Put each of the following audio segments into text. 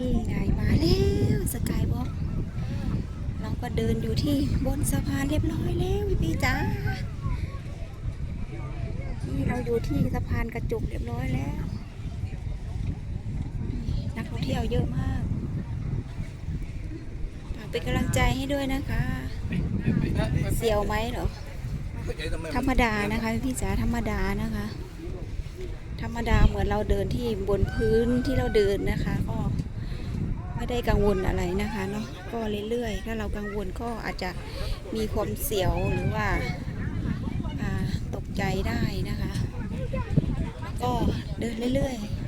นี่ไงมาแล้วสกายวอกเราก็เดินอยู่ที่บนสะพานเรียบร้อยแล้วพี่พี่จ๋าที่เราอยู่ที่สะพานกระจุกเรียบร้อยแล้ว นักท่องเที่ยวเยอะมากฝากเป็นกำลังใจให้ด้วยนะคะ เสียวไหมเหรอ ธรรมดานะคะพี่พี่จ๋าธรรมดานะคะ ธรรมดาเหมือนเราเดินที่บนพื้นที่เราเดินนะคะก็ ไม่ได้กังวลอะไรนะคะเนาะก็เรื่อยๆ ถ้าเรากังวลก็อาจจะมีความเสียวหรือว่าอ่าตกใจได้นะคะ ก็เดินเรื่อยๆ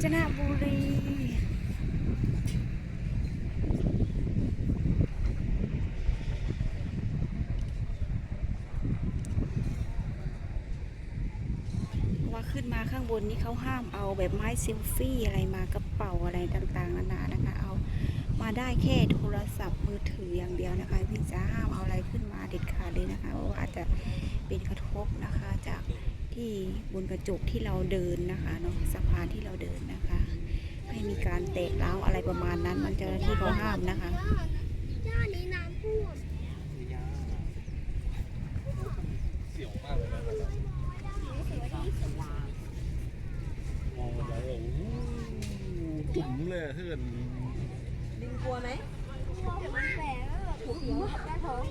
กา ญจนบุรีว่าขึ้นมาข้างบนนี้เขาห้ามเอาแบบไม้เซลฟี่อะไรมากระเป๋าอะไรต่างๆนานานะคะ เอามาได้แค่โทรศัพท์มือถืออย่างเดียวนะคะพี่จะห้ามเอาอะไรขึ้นมาเด็ดขาดเลยนะคะเพราะว่าอาจจะเป็นกระทบนะคะจาก ที่บนกระจกที่เราเดินนะคะเนาะสะพานที่เราเดินนะคะให้มีการแตกร้าวอะไรประมาณนั้น มันเจ้าหน้าที่เขาห้ามนะคะย่านี้น้ำท่วมเสียวมากเลยนะครับมองไปแล้วโอ้โหจุ๋มเลยอะถ้าเกิดลิงกลัวไหมกลัวมันแสบแล้วแบบหัวหัวแก้ท้อง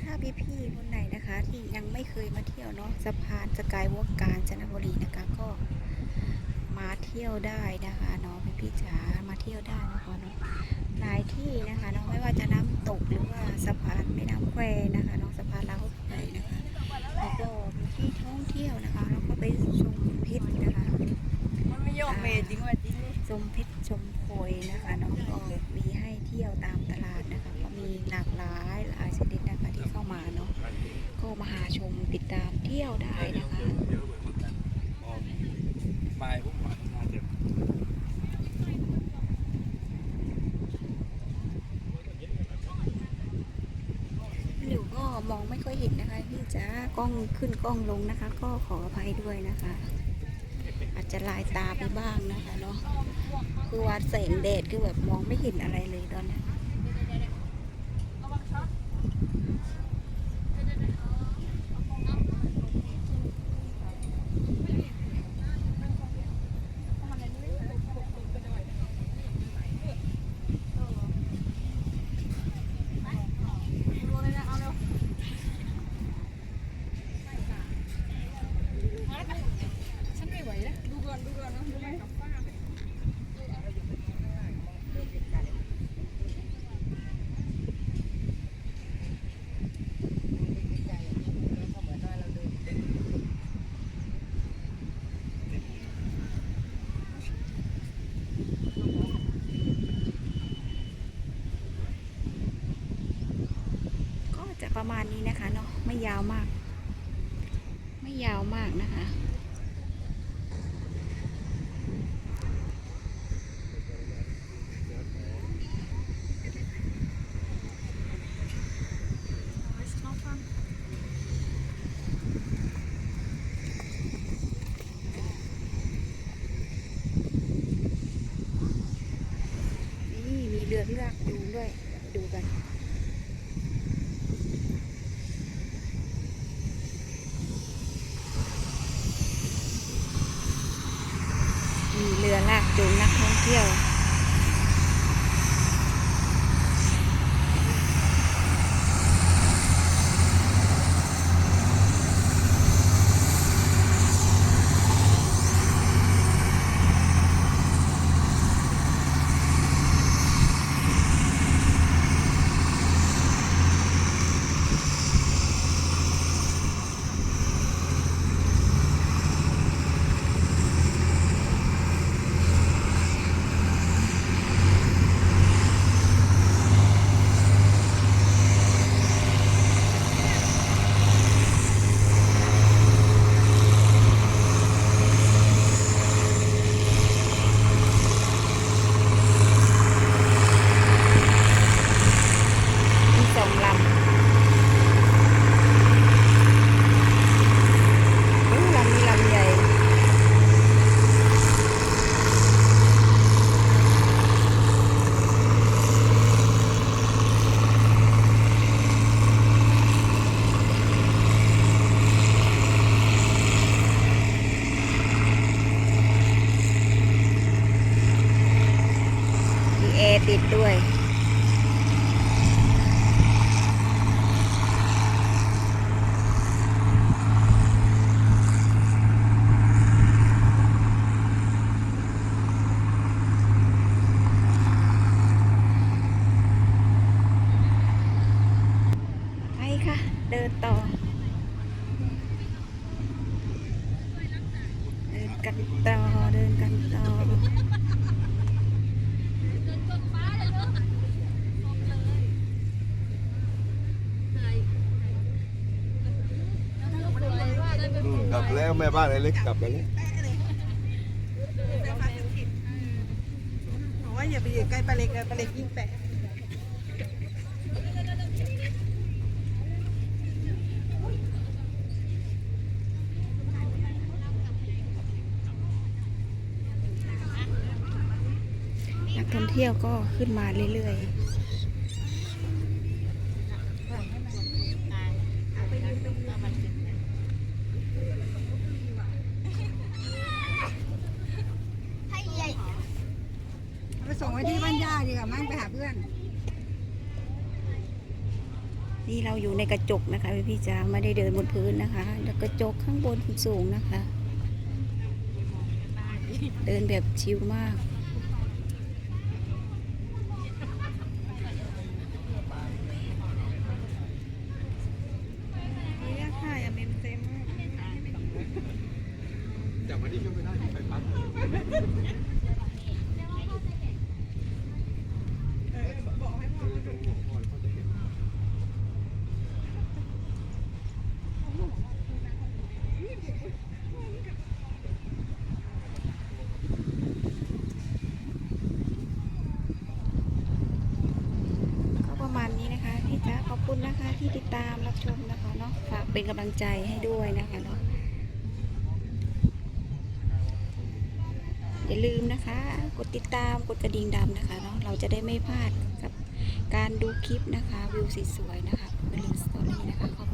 ถ้าพี่ๆคนไหนนะคะ ที่ยังไม่ เคยมาเที่ยวเนาะสะพานสกายวอล์กกาญจนบุรีนะคะก็มาเที่ยวได้นะคะเนาะพี่ๆจ๋ามาเที่ยวได้นะคะเนาะหลายที่นะคะเนาะไม่ว่าจะน้ำตกหรือว่าสะพานแม่น้ำแควนะคะเนาะสะพานลาวไทยนะคะแล้วก็มีที่ท่องเที่ยวนะคะแล้วก็ไปชมเพชรนะคะมันไม่ยอมเมจริงว่ะจริงเลยชมเพชรชมโพยนะคะเนาะก็มีให้เที่ยวตามตลาดนะคะก็มีหลากหลายหลายชนิดนะคะที่เข้ามาเนาะ ก็มาหาชมติดตามเที่ยวได้นะคะเยอะเหมือนกันมองปลายพวกหวานน่าเจ็บหลิวก็มองไม่ค่อยเห็นนะคะพี่จ๋ากล้องขึ้นกล้องลงนะคะ ก็ขออภัยด้วยนะคะ อาจจะลายตาไปบ้างนะคะเนาะคือว่าแสงแดดคือแบบมองไม่เห็นอะไรเลยตอนนี้ไม่ไหวแล้วดูก่อนดูก่อนนะดูไหม ก็ จะประมาณนี้นะคะเนาะไม่ยาวมาก ไม่ยาวมากนะคะ นี่มีเรือที่ลากจูงด้วยเดี๋ยวไปดูกัน มีเรือลากจูงนักท่อง เที่ยว อร์ ติดด้วย ไปค่ะ เดินต่อ เดินกันต่อ เดินกันต่อ อืม กลับแล้วแม่บ้านไอ้เล็กกลับไปแล้วบอกว่าอย่าไปอยู่ใกล้ปลาเล็กเลยปลาเล็กยิ่งแปะนักท่องเที่ยวก็ขึ้นมาเรื่อยไปส่งไว้ที่บ้านย่าดีกว่ามั่งไป หาเพื่อนๆนี่เราอยู่ในกระจกนะคะพี่พี่จ๋าไม่ได้เดินบนพื้นนะคะแล้วกระจกข้างบนสูงนะคะ เดินแบบชิลมากนี่ค่ะอย่าเมมเต็มจับมาที่ช่วยไม่ได้ไฟปั๊บ ก็ประมาณนี้นะคะพี่จ๋าขอบคุณนะคะที่ติดตามรับชมนะคะ เป็นกำลังใจให้ด้วยนะคะเนาะอย่าลืมนะคะ กดติดตามกดกระดิ่งดำนะคะเนาะเราจะได้ไม่พลาดกับการดูคลิปนะคะ วิวสวยๆนะคะเป็นลิงสตอรี่นะคะขอบคุณ